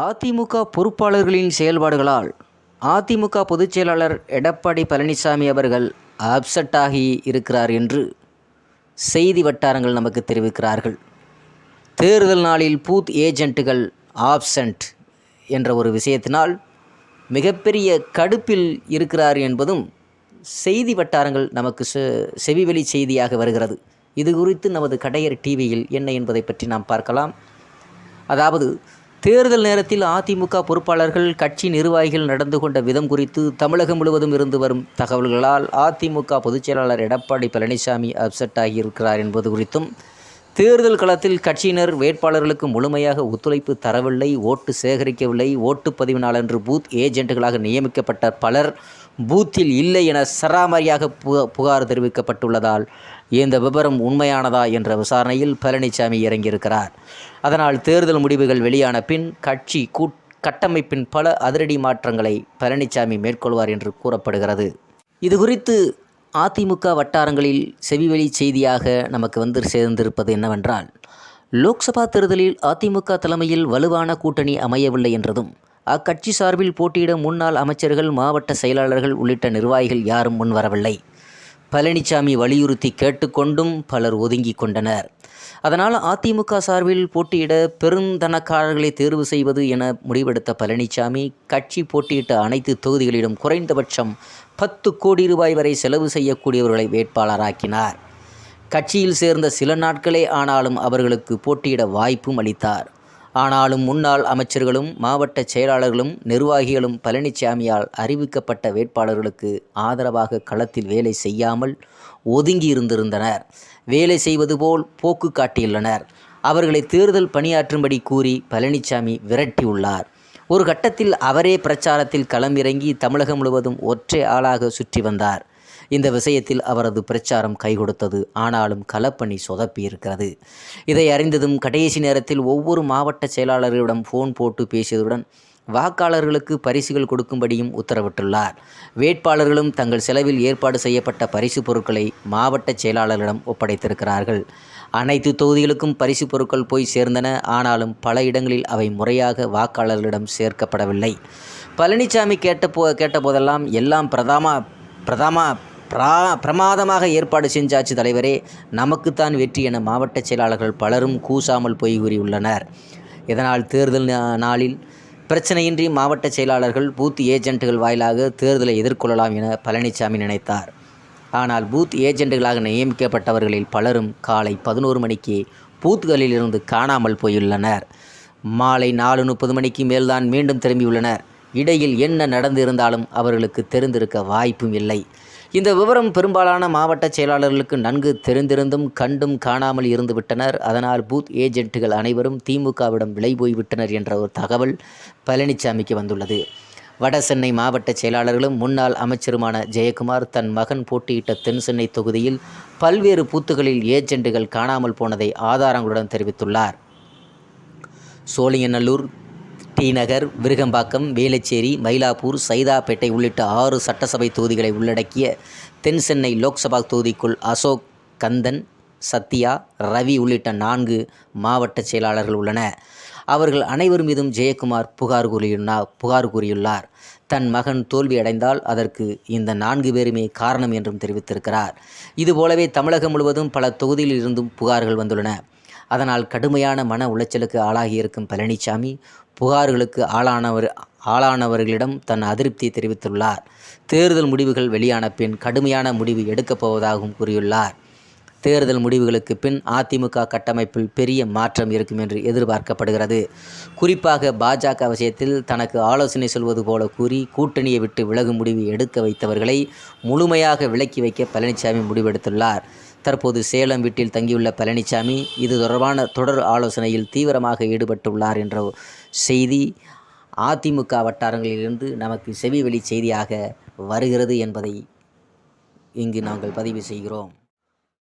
அதிமுக பொறுப்பாளர்களின் செயல்பாடுகளால் அதிமுக பொதுச் செயலாளர் எடப்பாடி பழனிசாமி அவர்கள் அப்செட் ஆகி இருக்கிறார் என்று செய்தி வட்டாரங்கள் நமக்கு தெரிவிக்கிறார்கள். தேர்தல் நாளில் பூத் ஏஜென்ட்டுகள் ஆப்சண்ட் என்ற ஒரு விஷயத்தினால் மிகப்பெரிய கடுப்பில் இருக்கிறார் என்பதும் செய்தி வட்டாரங்கள் நமக்கு செ செவிவெளி செய்தியாக வருகிறது. இது குறித்து நமது கடையர் டிவியில் என்ன என்பதை பற்றி நாம் பார்க்கலாம். அதாவது தேர்தல் நேரத்தில் அதிமுக பொறுப்பாளர்கள் கட்சி நிர்வாகிகள் நடந்து கொண்ட விதம் குறித்து தமிழகம் முழுவதும் இருந்து வரும் தகவல்களால் அதிமுக பொதுச்செயலாளர் எடப்பாடி பழனிசாமி அப்செட் ஆகியிருக்கிறார் என்பது குறித்தும் தேர்தல் களத்தில் கட்சியினர் வேட்பாளர்களுக்கு முழுமையாக ஒத்துழைப்பு தரவில்லை ஓட்டு சேகரிக்கவில்லை ஓட்டுப்பதிவு நாளன்று பூத் ஏஜென்ட்டுகளாக நியமிக்கப்பட்ட பலர் பூத்தில் இல்லை என சராமரியாக பு- புகார் தெரிவிக்கப்பட்டுள்ளதால் இந்த விபரம் உண்மையானதா என்ற விசாரணையில் பழனிசாமி இறங்கியிருக்கிறார். அதனால் தேர்தல் முடிவுகள் வெளியான பின் கட்சி கூட் கட்டமைப்பின் பல அதிரடி மாற்றங்களை பழனிசாமி மேற்கொள்வார் என்று கூறப்படுகிறது. இது குறித்து அதிமுக வட்டாரங்களில் செவிவெளி செய்தியாக நமக்கு வந்து சேர்ந்திருப்பது என்னவென்றால் லோக்சபா தேர்தலில் அதிமுக தலைமையில் வலுவான கூட்டணி அமையவில்லை என்றதும் அக்கட்சி சார்பில் போட்டியிட முன்னாள் அமைச்சர்கள் மாவட்ட செயலாளர்கள் உள்ளிட்ட நிர்வாகிகள் யாரும் முன்வரவில்லை பழனிசாமி வலியுறுத்தி கேட்டுக்கொண்டும் பலர் ஒதுங்கி கொண்டனர். அதனால் அதிமுக சார்பில் போட்டியிட பெருந்தனக்காரர்களை தேர்வு செய்வது என முடிவெடுத்த பழனிசாமி கட்சி போட்டியிட்ட அனைத்து தொகுதிகளிலும் குறைந்தபட்சம் பத்து கோடி ரூபாய் வரை செலவு செய்யக்கூடியவர்களை வேட்பாளராக்கினார். கட்சியில் சேர்ந்த சில நாட்களே ஆனாலும் அவர்களுக்கு போட்டியிட வாய்ப்பும் அளித்தார். ஆனாலும் முன்னாள் அமைச்சர்களும் மாவட்ட செயலாளர்களும் நிர்வாகிகளும் பழனிசாமியால் அறிவிக்கப்பட்ட வேட்பாளர்களுக்கு ஆதரவாக களத்தில் வேலை செய்யாமல் ஒதுங்கி இருந்திருந்தனர். வேலை செய்வது போல் போக்கு காட்டியுள்ளனர். அவர்களை தேர்தல் பணியாற்றும்படி கூறி பழனிசாமி விரட்டியுள்ளார். ஒரு கட்டத்தில் அவரே பிரச்சாரத்தில் களமிறங்கி தமிழகம் முழுவதும் ஒற்றை ஆளாக சுற்றி வந்தார். இந்த விஷயத்தில் அவரது பிரச்சாரம் கை கொடுத்தது ஆனாலும் களப்பணி சொதப்பியிருக்கிறது. இதை அறிந்ததும் கடைசி நேரத்தில் ஒவ்வொரு மாவட்ட செயலாளர்களிடம் ஃபோன் போட்டு பேசியதுடன் வாக்காளர்களுக்கு பரிசுகள் கொடுக்கும்படியும் உத்தரவிட்டுள்ளார். வேட்பாளர்களும் தங்கள் செலவில் ஏற்பாடு செய்யப்பட்ட பரிசு பொருட்களை மாவட்ட செயலாளர்களிடம் ஒப்படைத்திருக்கிறார்கள். அனைத்து தொகுதிகளுக்கும் பரிசு பொருட்கள் போய் சேர்ந்தன. ஆனாலும் பல இடங்களில் அவை முறையாக வாக்காளர்களிடம் சேர்க்கப்படவில்லை. பழனிசாமி கேட்ட போ கேட்டபோதெல்லாம் எல்லாம் பிரதாமா பிரதாமா பிரா பிரமாதமாக ஏற்பாடு செஞ்சாச்சு தலைவரே. நமக்குத்தான் வெற்றி என மாவட்ட செயலாளர்கள் பலரும் கூசாமல் பொய் கூறியுள்ளனர். இதனால் தேர்தல் நா- நாளில் பிரச்சனையின்றி மாவட்ட செயலாளர்கள் பூத் ஏஜென்ட்டுகள் வாயிலாக தேர்தலை எதிர்கொள்ளலாம் என பழனிசாமி நினைத்தார். ஆனால் பூத் ஏஜென்ட்டுகளாக நியமிக்கப்பட்டவர்களில் பலரும் காலை பதினோரு மணிக்கு பூத்துகளிலிருந்து காணாமல் போயுள்ளனர். மாலை நாலு முப்பது மணிக்கு மேல்தான் மீண்டும் திரும்பியுள்ளனர். இடையில் என்ன நடந்திருந்தாலும் அவர்களுக்கு தெரிந்திருக்க வாய்ப்பும் இல்லை. இந்த விவரம் பெரும்பாலான மாவட்ட செயலாளர்களுக்கு நன்கு தெரிந்திருந்தும் கண்டும் காணாமல் இருந்து விட்டனர் அதனால் பூத் ஏஜென்ட்டுகள் அனைவரும் திமுகவிடம் விலை போய்விட்டனர் என்ற ஒரு தகவல் பழனிசாமிக்கு வந்துள்ளது. வட சென்னை மாவட்ட செயலாளர்களும் முன்னாள் அமைச்சருமான ஜெயக்குமார் தன் மகன் போட்டியிட்ட தென் சென்னை தொகுதியில் பல்வேறு பூத்துகளில் ஏஜென்ட்டுகள் காணாமல் போனதை ஆதாரங்களுடன் தெரிவித்துள்ளார். சோழியநல்லூர் டி நகர் விருகம்பாக்கம் வேலச்சேரி மயிலாப்பூர் சைதாப்பேட்டை உள்ளிட்ட ஆறு சட்டசபை தொகுதிகளை உள்ளடக்கிய தென் சென்னை லோக்சபா தொகுதிக்குள் அசோக் கந்தன் சத்யா ரவி உள்ளிட்ட நான்கு மாவட்ட செயலாளர்கள் உள்ளன. அவர்கள் அனைவர் மீதும் ஜெயக்குமார் புகார் கூறியுள்ளார் புகார் கூறியுள்ளார். தன் மகன் தோல்வியடைந்தால் அதற்கு இந்த நான்கு பேருமே காரணம் என்றும் தெரிவித்திருக்கிறார். இதுபோலவே தமிழகம் முழுவதும் பல தொகுதியில் இருந்தும் புகார்கள் வந்துள்ளன. அதனால் கடுமையான மன உளைச்சலுக்கு ஆளாகியிருக்கும் பழனிசாமி புகார்களுக்கு ஆளானவர் ஆளானவர்களிடம் தன் அதிருப்தியை தெரிவித்துள்ளார். தேர்தல் முடிவுகள் வெளியான பின் கடுமையான முடிவு எடுக்கப் போவதாகவும் கூறியுள்ளார். தேர்தல் முடிவுகளுக்கு பின் அதிமுக கட்டமைப்பில் பெரிய மாற்றம் இருக்கும் என்று எதிர்பார்க்கப்படுகிறது. குறிப்பாக பாஜக விஷயத்தில் தனக்கு ஆலோசனை சொல்வது போல கூறி கூட்டணியை விட்டு விலகும் முடிவு எடுக்க வைத்தவர்களை முழுமையாக விலக்கி வைக்க பழனிசாமி முடிவெடுத்துள்ளார். தற்போது சேலம் வீட்டில் தங்கியுள்ள பழனிசாமி இது தொடர்பான தொடர் ஆலோசனையில் தீவிரமாக ஈடுபட்டுள்ளார் என்ற செய்தி அதிமுக வட்டாரங்களிலிருந்து நமக்கு செவி வெளி செய்தியாக வருகிறது என்பதை இங்கு நாங்கள் பதிவு செய்கிறோம்.